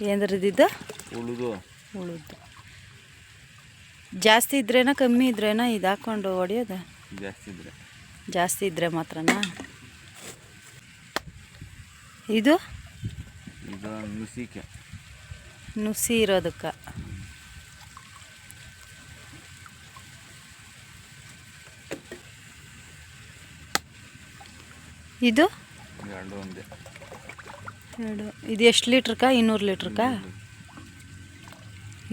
ಏನ್ರದಿದ್ದು? ಉಳಿದು. ಉಳುದು. ಜಾಸ್ತಿ ಇದ್ರೇನ ಕಮ್ಮಿ ಇದ್ರೇನ ಇದು ಹಾಕೊಂಡು ಹೊಡಿಯೋದು? ಜಾಸ್ತಿ ಇದ್ರೆ. ಜಾಸ್ತಿ ಇದ್ರೆ ಮಾತ್ರನಾ? ಇದು? ನುಸಿಕೆ. ನುಸಿ ಇರೋದಕ್ಕೆ. ಇದು? ಎರಡು. ಇದು ಎಷ್ಟು ಲೀಟ್ರಕ್ಕ? ಇನ್ನೂರು ಲೀಟ್ರಕ್ಕ?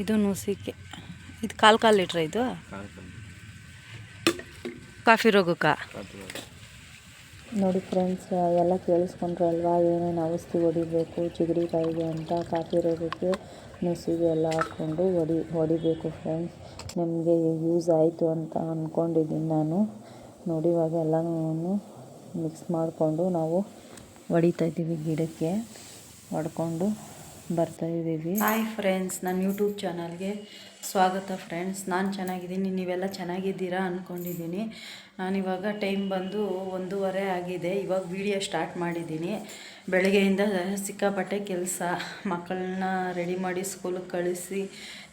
ಇದು ನುಸಿಕೆ. ಇದು ಕಾಲು ಕಾಲು ಲೀಟ್ರ ಇದು? ಕಾಫಿ ರೋಗಕ್ಕ. ನೋಡಿ ಫ್ರೆಂಡ್ಸ್ ಎಲ್ಲ ಕೇಳಿಸ್ಕೊಂಡ್ರಲ್ವಾ ಏನೇನು ಔಷಧಿ ಹೊಡಿಬೇಕು ಚಿಗಡಿಕಾಯಿಗೆ ಅಂತ ಕಾಫಿ ರೋಗಕ್ಕೆ ನುಸಿಗೆ ಎಲ್ಲ ಹಾಕ್ಕೊಂಡು ಹೊಡಿ, ಹೊಡಿಬೇಕು ಫ್ರೆಂಡ್ಸ್ ನಿಮಗೆ ಯೂಸ್ ಆಯಿತು ಅಂತ ಅಂದ್ಕೊಂಡಿದ್ದೀನಿ ನಾನು. ನೋಡಿ ಇವಾಗ ಎಲ್ಲನೂ ಮಿಕ್ಸ್ ಮಾಡಿಕೊಂಡು ನಾವು ಹೊಡಿತಾ ಇದ್ದೀವಿ ಗಿಡಕ್ಕೆ. ಹೊಡ್ಕೊಂಡು ಬರ್ತಾಯಿದ್ದೀವಿ ಹಾಯ್ ಫ್ರೆಂಡ್ಸ್ ನನ್ನ ಯೂಟ್ಯೂಬ್ ಚಾನಲ್ಗೆ ಸ್ವಾಗತ ಫ್ರೆಂಡ್ಸ್ ನಾನು ಚೆನ್ನಾಗಿದ್ದೀನಿ, ನೀವೆಲ್ಲ ಚೆನ್ನಾಗಿದ್ದೀರಾ ಅಂದ್ಕೊಂಡಿದ್ದೀನಿ ನಾನಿವಾಗ ಟೈಮ್ ಬಂದು ಒಂದೂವರೆ ಆಗಿದೆ. ಇವಾಗ ವಿಡಿಯೋ ಸ್ಟಾರ್ಟ್ ಮಾಡಿದ್ದೀನಿ. ಬೆಳಗ್ಗೆಯಿಂದ ಸಿಕ್ಕಾಪಟ್ಟೆ ಕೆಲಸ. ಮಕ್ಕಳನ್ನ ರೆಡಿ ಮಾಡಿ ಸ್ಕೂಲಿಗೆ ಕಳಿಸಿ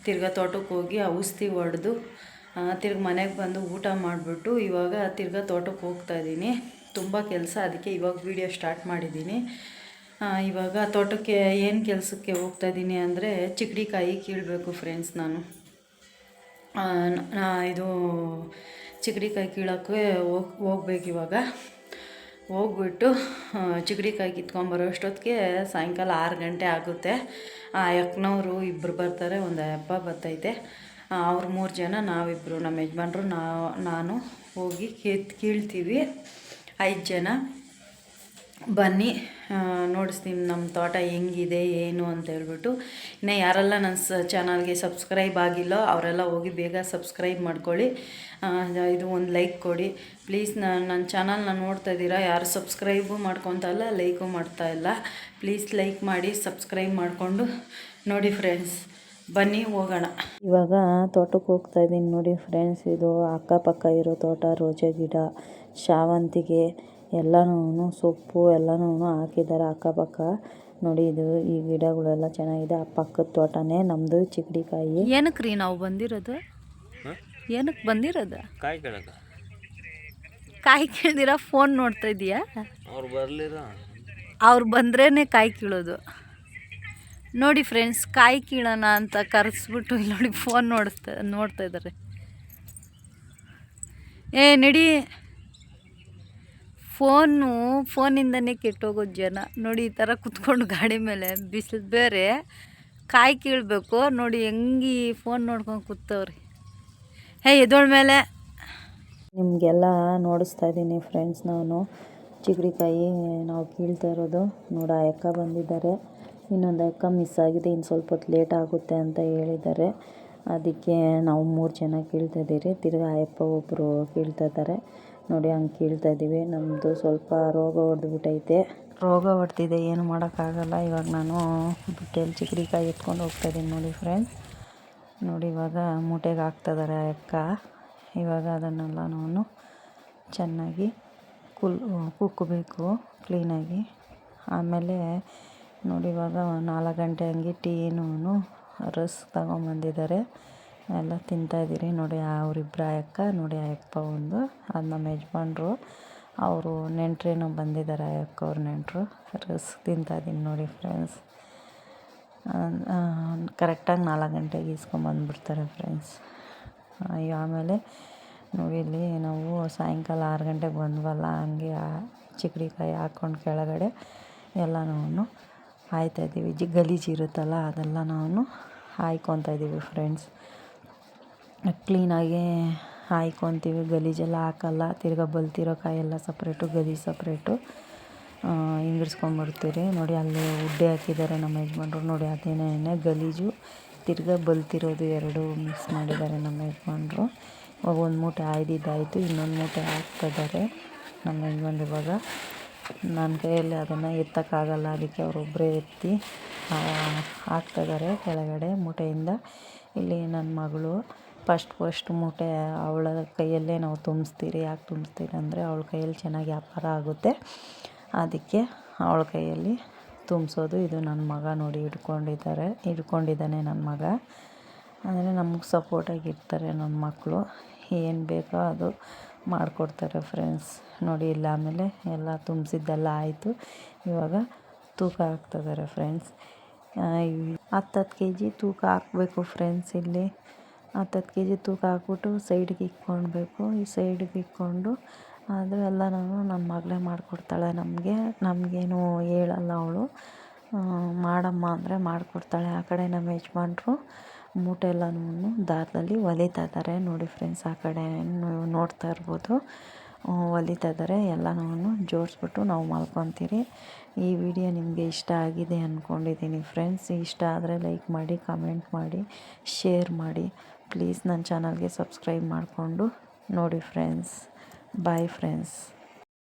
ತಿರ್ಗಾ ತೋಟಕ್ಕೆ ಹೋಗಿ ಔಷಧಿ ಹೊಡೆದು ತಿರ್ಗಿ ಮನೆಗೆ ಬಂದು ಊಟ ಮಾಡಿಬಿಟ್ಟು ಇವಾಗ ತಿರ್ಗ ತೋಟಕ್ಕೆ ಹೋಗ್ತಾ ಇದ್ದೀನಿ. ತುಂಬ ಕೆಲಸ, ಅದಕ್ಕೆ ಇವಾಗ ವಿಡಿಯೋ ಸ್ಟಾರ್ಟ್ ಮಾಡಿದ್ದೀನಿ. ಇವಾಗ ತೋಟಕ್ಕೆ ಏನು ಕೆಲಸಕ್ಕೆ ಹೋಗ್ತಾ ಇದ್ದೀನಿ ಅಂದರೆ ಚಿಕ್ಕಡಿಕಾಯಿ ಕೀಳಬೇಕು ಫ್ರೆಂಡ್ಸ್ ನಾನು. ಇದು ಚಿಕ್ಕಡಿಕಾಯಿ ಕೀಳೋಕ್ಕೆ ಹೋಗ್, ಹೋಗ್ಬೇಕು ಇವಾಗ. ಹೋಗ್ಬಿಟ್ಟು ಚಿಗಡಿಕಾಯಿ ಕಿತ್ಕೊಂಬರೋ ಅಷ್ಟೊತ್ತಿಗೆ ಸಾಯಂಕಾಲ ಆರು ಗಂಟೆ ಆಗುತ್ತೆ. ಆ, ಯಕ್ನವರು ಇಬ್ಬರು ಬರ್ತಾರೆ, ಒಂದು ಹಬ್ಬ ಬರ್ತೈತೆ. ಅವ್ರು ಮೂರು ಜನ ನಾವಿಬ್ಬರು ನಮ್ಮ ಯಜಮಾನ್ರು ನಾವು ನಾನು ಹೋಗಿ ಕಿತ್ ಕೀಳ್ತೀವಿ. ಐದು ಜನ. ಬನ್ನಿ ನೋಡಿಸ್ತೀನಿ ನಮ್ಮ ತೋಟ ಹೆಂಗಿದೆ, ಏನು ಅಂತ ಹೇಳ್ಬಿಟ್ಟು. ಇನ್ನು ಯಾರೆಲ್ಲ ನನ್ನ ಸ ಚಾನಲ್ಗೆ ಸಬ್ಸ್ಕ್ರೈಬ್ ಆಗಿಲ್ಲೋ ಅವರೆಲ್ಲ ಹೋಗಿ ಬೇಗ ಸಬ್ಸ್ಕ್ರೈಬ್ ಮಾಡ್ಕೊಳ್ಳಿ. ಇದು ಒಂದು ಲೈಕ್ ಕೊಡಿ. ಪ್ಲೀಸ್ ನನ್ನ ಚಾನಲ್ನ ನೋಡ್ತಾ ಇದ್ದೀರಾ? ಯಾರು ಸಬ್ಸ್ಕ್ರೈಬು ಇಲ್ಲ ಲೈಕು ಮಾಡ್ತಾ ಇಲ್ಲ. ಪ್ಲೀಸ್ ಲೈಕ್ ಮಾಡಿ ಸಬ್ಸ್ಕ್ರೈಬ್ ಮಾಡಿಕೊಂಡು. ನೋಡಿ ಫ್ರೆಂಡ್ಸ್ ಬನ್ನಿ ಹೋಗೋಣ. ಇವಾಗ ತೋಟಕ್ಕೆ ಹೋಗ್ತಾ ಇದ್ದೀನಿ ನೋಡಿ ಫ್ರೆಂಡ್ಸ್ ಇದು ಅಕ್ಕಪಕ್ಕ ಇರೋ ತೋಟ, ರೋಜೆ ಗಿಡ, ಶಾವಂತಿಗೆ. ಎಲ್ಲನೂ ಸೊಪ್ಪು ಎಲ್ಲನೂ ಹಾಕಿದ್ದಾರೆ ಅಕ್ಕಪಕ್ಕ. ನೋಡಿ ಇದು ಈ ಗಿಡಗಳೆಲ್ಲ ಚೆನ್ನಾಗಿದೆ. ಆ ಪಕ್ಕದ ತೋಟನೇ ನಮ್ಮದು ಚಿಕ್ಕಡಿಕಾಯಿ ಏನಕ್ಕೆ ರೀ ನಾವು ಬಂದಿರೋದು? ಏನಕ್ಕೆ ಬಂದಿರೋದು? ಕಾಯಿ ಕೆಳಕ ಕಾಯಿ ಕೇಳಿದಿರ? ಫೋನ್ ನೋಡ್ತಾ ಇದೀಯಾ ಅವ್ರು ಬರಲಿರ? ಅವ್ರು ಬಂದ್ರೇನೆ ಕಾಯಿ ಕೀಳೋದು. ನೋಡಿ ಫ್ರೆಂಡ್ಸ್ ಕಾಯಿ ಕೀಳೋಣ ಅಂತ ಕರೆಸ್ಬಿಟ್ಟು ಇಲ್ಲಿ ನೋಡಿ ಫೋನ್ ನೋಡಿಸ್ತಾ ನೋಡ್ತಾ ಇದ್ದಾರೆ. ಏ ನಡಿ. ಫೋನು, ಫೋನಿಂದನೇ ಕೆಟ್ಟೋಗೋದು ಜನ. ನೋಡಿ, ಈ ಥರ ಕುತ್ಕೊಂಡು ಗಾಡಿ ಮೇಲೆ ಬಿಸಿಲು ಬೇರೆ. ಕಾಯಿ ಕೀಳಬೇಕು. ನೋಡಿ, ಹೆಂಗೆ ಫೋನ್ ನೋಡ್ಕೊಂಡು ಕೂತವ್ರಿ. ಹೇ ಎದೋಳ ಮೇಲೆ. ನಿಮಗೆಲ್ಲ ನೋಡಿಸ್ತಾ ಇದ್ದೀನಿ ಫ್ರೆಂಡ್ಸ್ ನಾನು. ಚಿಗಡಿಕಾಯಿ ನಾವು ಕೀಳ್ತಾ ಇರೋದು. ನೋಡ ಅಕ್ಕ ಬಂದಿದ್ದಾರೆ. ಇನ್ನೊಂದು ಅಕ್ಕ ಮಿಸ್ ಆಗಿದೆ. ಇನ್ನು ಸ್ವಲ್ಪ ಹೊತ್ತು ಲೇಟ್ ಆಗುತ್ತೆ ಅಂತ ಹೇಳಿದ್ದಾರೆ. ಅದಕ್ಕೆ ನಾವು ಮೂರು ಜನ ಕೀಳ್ತಾ ಇದ್ದೀರಿ. ತಿರ್ಗಿ ಅಯ್ಯಪ್ಪ ಒಬ್ಬರು ಕೀಳ್ತಾ ಇದ್ದಾರೆ. ನೋಡಿ ಹಂಗೆ ಕೀಳ್ತಾ ಇದ್ದೀವಿ ನಮ್ಮದು ಸ್ವಲ್ಪ ರೋಗ ಹೊಡೆದ್ಬಿಟ್ಟೈತೆ ರೋಗ ಹೊಡ್ತಿದೆ ಏನು ಮಾಡೋಕ್ಕಾಗಲ್ಲ. ಇವಾಗ ನಾನು ಬುಟ್ಟೆಯಲ್ಲಿ ಚಿಗಡಿಕಾಯಿ ಎತ್ಕೊಂಡು ಹೋಗ್ತಾ ಇದ್ದೀನಿ ನೋಡಿ ಫ್ರೆಂಡ್ಸ್ ನೋಡಿ ಇವಾಗ ಮೂಟೆಗೆ ಹಾಕ್ತಿದ್ದಾರೆ ಅಕ್ಕ. ಇವಾಗ ಅದನ್ನೆಲ್ಲ ನಾನು ಚೆನ್ನಾಗಿ ಕುಲ್, ಕುಕ್ಕಬೇಕು ಕ್ಲೀನಾಗಿ ಆಮೇಲೆ ನೋಡಿ ಇವಾಗ ನಾಲ್ಕು ಗಂಟೆ ಹಂಗೆ ಟೀನು ರಸ್ ತಗೊಂಬಂದಿದ್ದಾರೆ. ಎಲ್ಲ ತಿಂತಾಯಿದ್ದೀರಿ ನೋಡಿ ಅವರಿಬ್ಬರ ಅಕ್ಕ, ನೋಡಿ, ಆ ಅಪ್ಪ ಒಂದು, ಅದು ನಮ್ಮ ಯಜಮಾನ್ರು. ಅವರು ನೆಂಟ್ರೇನೋ ಬಂದಿದ್ದಾರೆ, ಆ ಅಕ್ಕ ಅವ್ರ ನೆಂಟರು. ರಸ್ ತಿಂತಾಯಿದ್ದೀನಿ ನೋಡಿ ಫ್ರೆಂಡ್ಸ್ ಕರೆಕ್ಟಾಗಿ ನಾಲ್ಕು ಗಂಟೆಗೆ ಈಸ್ಕೊಂಬಂದ್ಬಿಡ್ತಾರೆ ಫ್ರೆಂಡ್ಸ್ ಆಮೇಲೆ ನೋಡಿ, ಇಲ್ಲಿ ನಾವು ಸಾಯಂಕಾಲ ಆರು ಗಂಟೆಗೆ ಬಂದ್ವಲ್ಲ, ಹಂಗೆ ಚಿಕ್ಕಡಿಕಾಯಿ ಹಾಕ್ಕೊಂಡು ಕೆಳಗಡೆ ಎಲ್ಲನೂ ಹಾಯ್ತಾ ಇದ್ದೀವಿ. ಜಿ, ಗಲೀಜು ಇರುತ್ತಲ್ಲ, ಅದೆಲ್ಲ ನಾವು ಹಾಯ್ಕೊತಾ ಇದ್ದೀವಿ ಫ್ರೆಂಡ್ಸ್ ಕ್ಲೀನಾಗಿ ಹಾಯ್ಕೊತೀವಿ. ಗಲೀಜೆಲ್ಲ ಹಾಕಲ್ಲ. ತಿರ್ಗಾ ಬಲ್ತಿರೋ ಕಾಯೆಲ್ಲ ಸಪ್ರೇಟು, ಗಲೀಜು ಸಪ್ರೇಟು ಹಿಂಗಿಡ್ಸ್ಕೊಂಬರ್ತೀವಿ ನೋಡಿ, ಅಲ್ಲಿ ಉಡ್ಡೆ ಹಾಕಿದ್ದಾರೆ ನಮ್ಮ ಯಜಮಾನ್ರು. ನೋಡಿ, ಅದೇನೇ ಗಲೀಜು, ತಿರ್ಗಾ ಬಲ್ತಿರೋದು ಎರಡು ಮಿಕ್ಸ್ ಮಾಡಿದ್ದಾರೆ ನಮ್ಮ ಯಜಮಾನ್ರು. ಇವಾಗ ಒಂದು ಮೂಟೆ ಆಯ್ದಿದ್ದಾಯಿತು, ಇನ್ನೊಂದು ಮೂಟೆ ಹಾಕ್ತಿದ್ದಾರೆ ನಮ್ಮ ಯಜಮಾನ್ರು ಇವಾಗ. ನನ್ನ ಕೈಯಲ್ಲಿ ಅದನ್ನು ಎತ್ತಕ್ಕಾಗಲ್ಲ, ಅದಕ್ಕೆ ಅವರೊಬ್ಬರೇ ಎತ್ತಿ ಹಾಕ್ತಿದ್ದಾರೆ. ಕೆಳಗಡೆ ಮೂಟೆಯಿಂದ. ಇಲ್ಲಿ ನನ್ನ ಮಗಳು ಫಸ್ಟ್ ಫಸ್ಟ್ ಮೂಟೆ ಅವಳ ಕೈಯಲ್ಲೇ ನಾವು ತುಂಬಿಸ್ತೀರಿ, ಯಾಕೆ ತುಂಬಿಸ್ತೀರಿ ಅಂದರೆ ಅವಳ ಕೈಯಲ್ಲಿ ಚೆನ್ನಾಗಿ ವ್ಯಾಪಾರ ಆಗುತ್ತೆ. ಅದಕ್ಕೆ ಅವಳ ಕೈಯಲ್ಲಿ ತುಂಬಿಸೋದು. ಇದು ನನ್ನ ಮಗ ನೋಡಿ ಹಿಡ್ಕೊಂಡಿದ್ದಾರೆ, ಹಿಡ್ಕೊಂಡಿದ್ದಾನೆ ನನ್ನ ಮಗ. ಅಂದರೆ ನಮಗೆ ಸಪೋರ್ಟಾಗಿ ಇರ್ತಾರೆ ನನ್ನ ಮಕ್ಕಳು ಏನು ಬೇಕೋ ಅದು ಮಾಡಿಕೊಡ್ತಾರೆ ಫ್ರೆಂಡ್ಸ್ ನೋಡಿ, ಇಲ್ಲ ಆಮೇಲೆ ಎಲ್ಲ ತುಂಬಿಸಿದ್ದೆಲ್ಲ ಆಯಿತು. ಇವಾಗ ತೂಕ ಹಾಕ್ತಿದ್ದಾರೆ ಫ್ರೆಂಡ್ಸ್ ಹತ್ತು ಕೆ ಜಿ ತೂಕ ಹಾಕಬೇಕು ಫ್ರೆಂಡ್ಸ್ ಇಲ್ಲಿ. ಹತ್ತತ್ತು ಕೆ ಜಿ ತೂಕ ಹಾಕ್ಬಿಟ್ಟು ಸೈಡ್ಗೆ ಇಕ್ಕೊಳ್ಬೇಕು. ಈ ಸೈಡ್ಗೆ ಇಕ್ಕೊಂಡು ಅದು ಎಲ್ಲನೂ ನನ್ನ ಮಗಳೇ ಮಾಡಿಕೊಡ್ತಾಳೆ ನಮಗೆ. ನಮಗೇನು ಹೇಳಲ್ಲ ಅವಳು. ಮಾಡಮ್ಮ ಅಂದರೆ ಮಾಡಿಕೊಡ್ತಾಳೆ. ಆ ಕಡೆ ನಮ್ಮ ಯಜಮಾನ್ರು ಮೂಟೆ ಎಲ್ಲನೂ ದಾರದಲ್ಲಿ ಹೊಲಿತಾ ಇದ್ದಾರೆ ನೋಡಿ ಫ್ರೆಂಡ್ಸ್ ಆ ಕಡೆ ನೋಡ್ತಾ ಇರ್ಬೋದು. ಹೊಲಿತಾ ಇದ್ದಾರೆ ಎಲ್ಲನೂ ಜೋಡಿಸ್ಬಿಟ್ಟು ನಾವು ಮಲ್ಕೊತೀರಿ. ಈ ವಿಡಿಯೋ ನಿಮಗೆ ಇಷ್ಟ ಆಗಿದೆ ಅಂದ್ಕೊಂಡಿದ್ದೀನಿ ಫ್ರೆಂಡ್ಸ್ ಇಷ್ಟ ಆದರೆ ಲೈಕ್ ಮಾಡಿ ಕಮೆಂಟ್ ಮಾಡಿ ಶೇರ್ ಮಾಡಿ. ಪ್ಲೀಸ್ ನನ್ನ ಚಾನಲ್ಗೆ ಸಬ್ಸ್ಕ್ರೈಬ್ ಮಾಡಿಕೊಂಡು ನೋಡಿ ಫ್ರೆಂಡ್ಸ್. Bye friends.